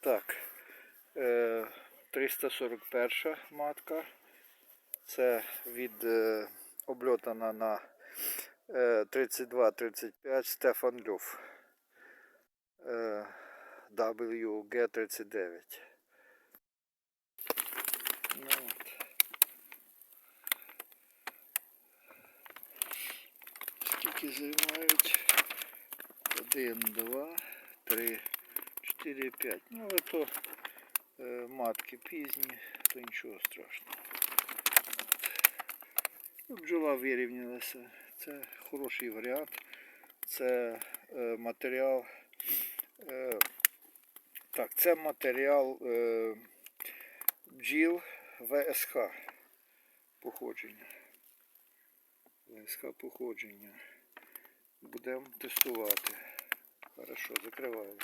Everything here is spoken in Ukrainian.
Так. Е, 341 матка. Це від е, обльотана на е, 32-35 Стефан Люф. Е, WG39. Ну, от. Скільки займають? Один, два, три, чотири, п'ять. Ну, але то матки пізні, то нічого страшного. Ну, Бджола вирівнялася. Це хороший варіант. Це е, матеріал. Е, так, це матеріал е, бджіл ВСХ походження. ВСХ походження. Будемо тестувати. Хорошо, закриваю.